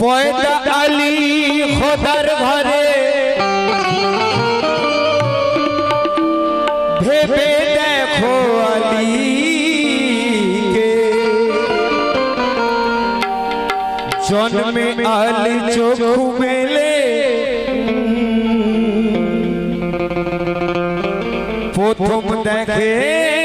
পয়দা আলী খোদার ঘরে ভেবে দেখো আলী জন্মে আলী চোখ মেলে। প্রথম দেখে নূর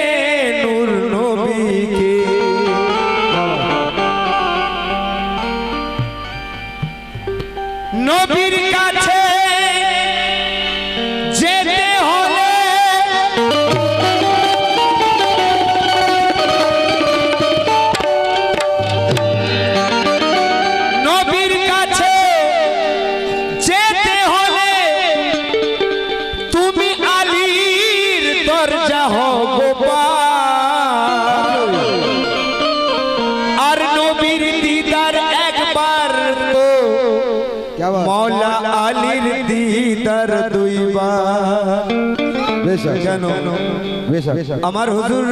আমার হুজুর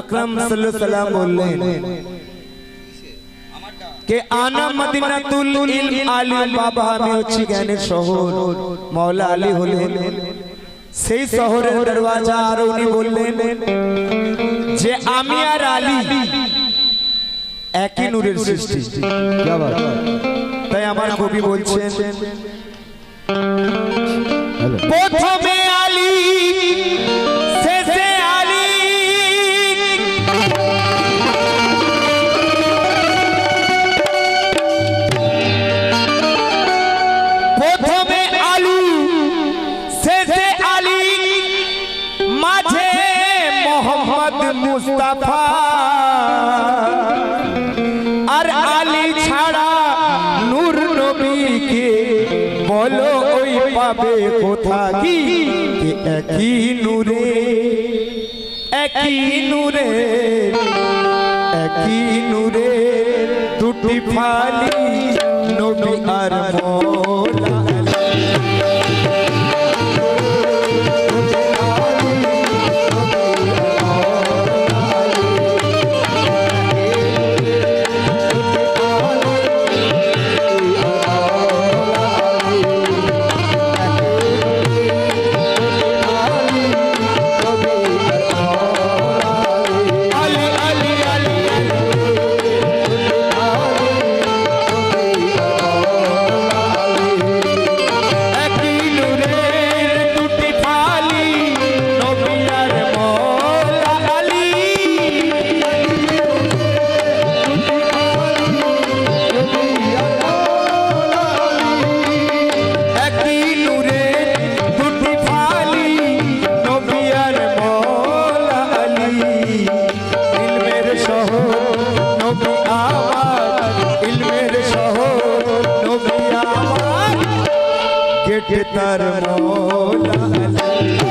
আকরাম সাল্লাল্লাহু সাল্লাম বললেন কে আনা মদিনাতুল ইলম আলিম বাবা আমি হচ্ছি জ্ঞানের শহর। মাওলা আলী হলেন। সেই শহরের দরওয়াজা আর উনি বললেন যে আমি আর আলী একই নূরের সৃষ্টি। তাই আমার কবি বলছেন প্রথম মুস্তাফা। আর আলী ছাড়া নূর নবীকে বলো ওই পাবে কোথা কি একই নূরে? একই নূরে? একই নূরে দুটি ফালি, নবী আর মোলা। কেটে তার মোলা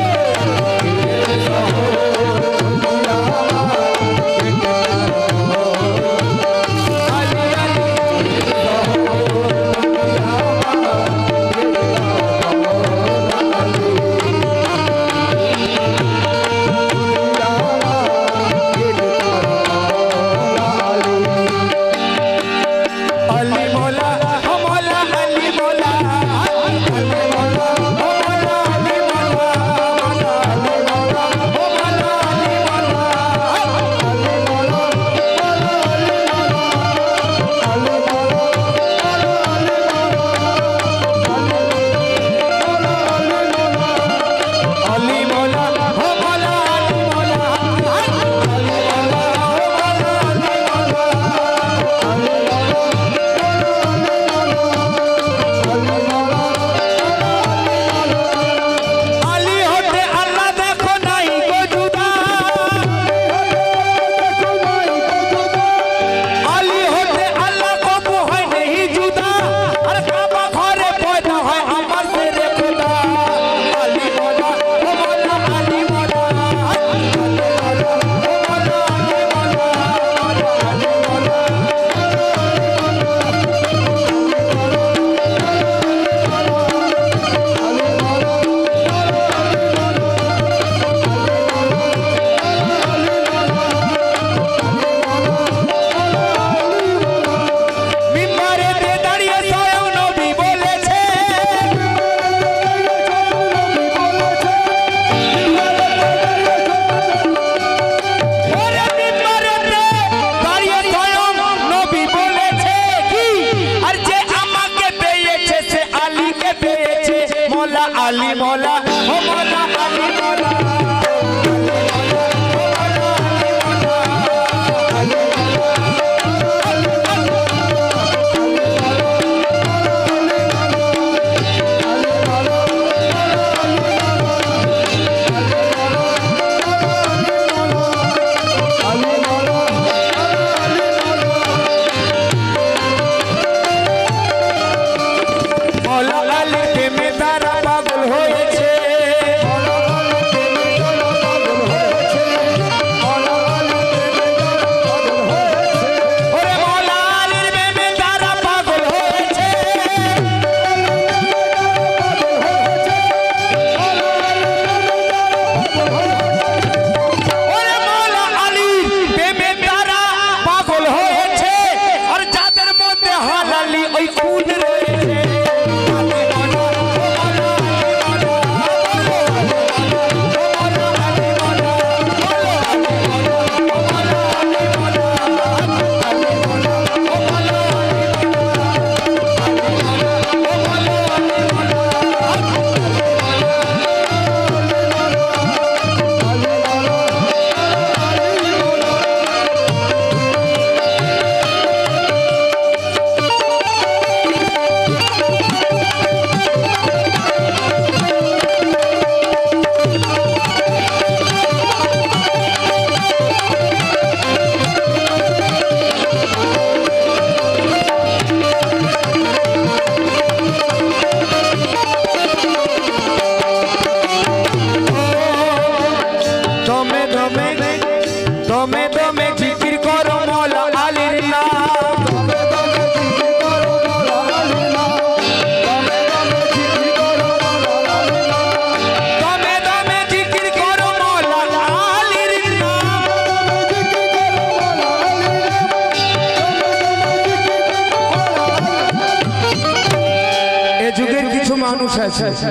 মানুষ আছে।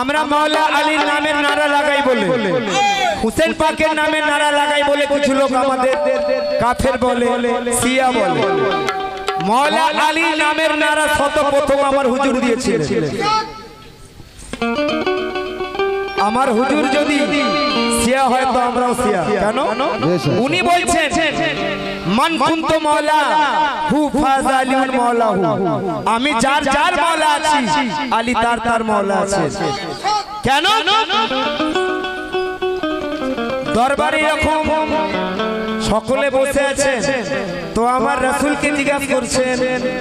আমরা মাওলা আলীর নামের নারা লাগাই বলে। হুসেন পাকের নামের নারা লাগাই বলে কিছু লোক আমাদের কাফের বলে সিয়া বলে। মাওলা আলীর নামের নারা শত প্রথম আমার হুজুর দিয়েছিলেন। আমার হুজুর যদি সিয়া হয় তো আমরাও সিয়া কেন? উনি বলছেন মান কুন্ত মৌলা হু ফাজ আলিউল মৌলা হু। আমি যার যার মৌলা আছি, আলী তার তার মৌলা আছে। কেন? দরবারে এরকম সকলে বসে আছেন, তো আমার রসুলকে জিজ্ঞাসা করছেন,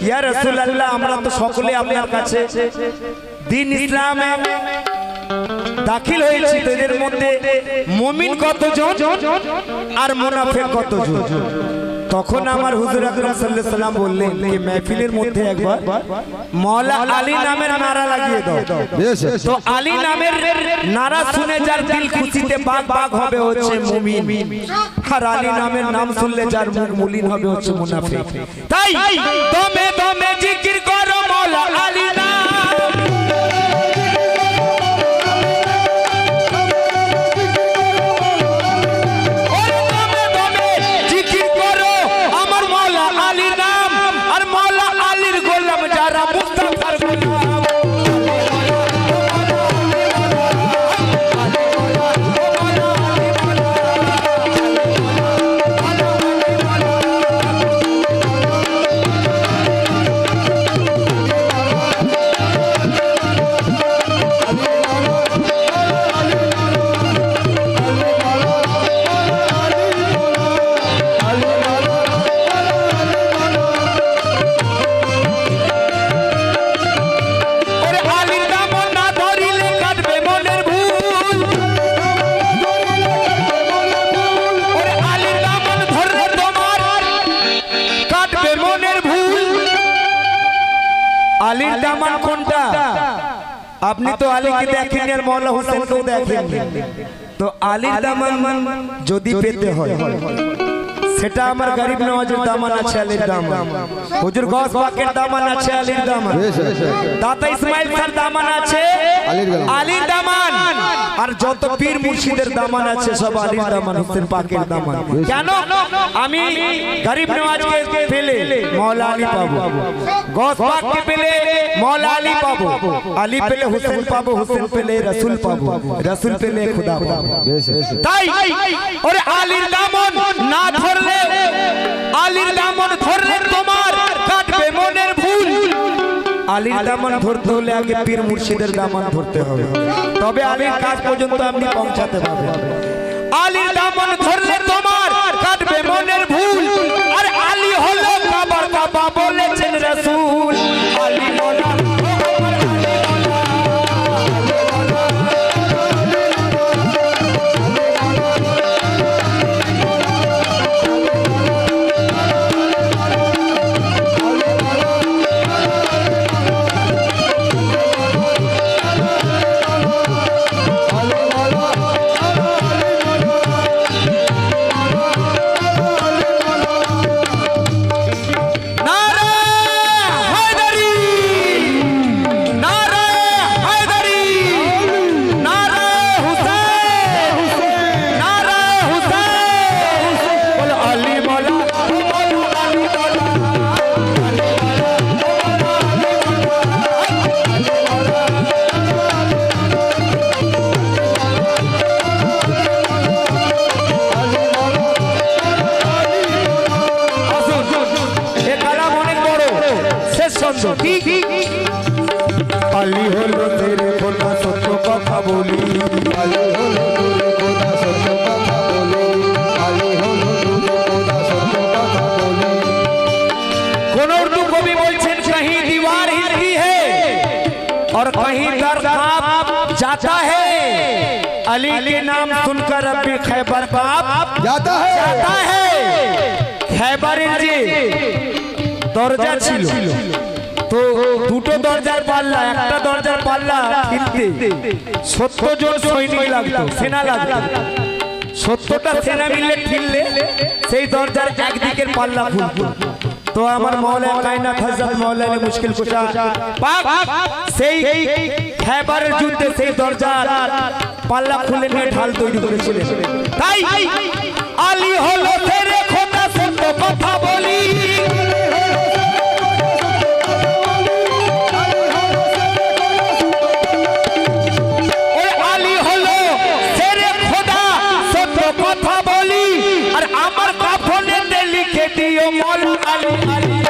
ইয়া রসুল আল্লাহ আমরা তো সকলে আপনার কাছে দিন ইসলামে দাখিল হয়েছি এদের মধ্যে মুমিন কতজন আর মুনাফিক কতজন? তখন আমার হুজুর আকরাম সাল্লাল্লাহু আলাইহি সাল্লাম বললেন যে মাহফিলের মধ্যে একবার মাওলা আলী নামের নারা লাগিয়ে দাও। তো আলী নামের নারা শুনে যার দিল খুশিতে বাগ বাগ হবে হচ্ছে মুমিন। আর আলী নামের নাম শুনলে যার মুখ মলিন হবে হচ্ছে মুনাফিক। তাই দমে দমে জিকির আপনি তো আলীকে দেখেন আর মৌলা হোসেনকেও দেখেন তো আলীর দামান যদি পেতে হয়। সেটা আমার গরিব নওয়াজের দামান আছে আলীর দামান হুজুর গস পাকের দামান আছে আলীর দামান। দাতা ইসমাইল খান দামান আছে? আলীর দামান। আর যত পীর মুর্শিদের দামান আছে সব আলীর দামান হোসেন পাকের দামান। কেন? আমি গরিব নওয়াজকে পেলে মৌলা আলী পাবো। গস পাককে পেলে মৌলা আলী পাবো। আলী পেলে হুসেন পাবো হুসেন পেলে রসুল পাবো। রসুল পেলে খুদা পাবো। তাই ওরে আলীর দামন না ধরলে আলীর দামন ধরলে তোমার কাটবে মনের ভুল। আলীর দামন ধরতে হলে আগে পীর মুর্শিদের দামন ধরতে হবে। তবে আলীর কাজ পর্যন্ত আপনি পৌঁছাতে পারবেন। আলীর দামন ধরলে তোমার কাটবে মনের কবি বলছেন কहीं दीवार हिलती है और कहीं दर काँप जाता है अली के नाम सुनकर अब भी खैबर बाप जाता है जाता है खैबर जी দরজা ছিল তো দুটো দরজার পাল্লা একটা দরজার পাল্লা কিনতে সত্তর জন সৈনিক লাগতো সেনা লাগতো সত্তরটা সেনা মিলে খিললে সেই দরজার একদিকের পাল্লা খুলতো তো আমার মৌলা কায়নাত হযরত মৌলা মুশকিল কুশা। পাক সেই খৈবারের যুদ্ধে সেই দরজার পাল্লা খুলে নিয়ে ঢাল তৈরি করেছিলেন। তাই আলী হলো তেরে খোদা সত্য কথা বলি। બેટીઓ મોલ અલી અલી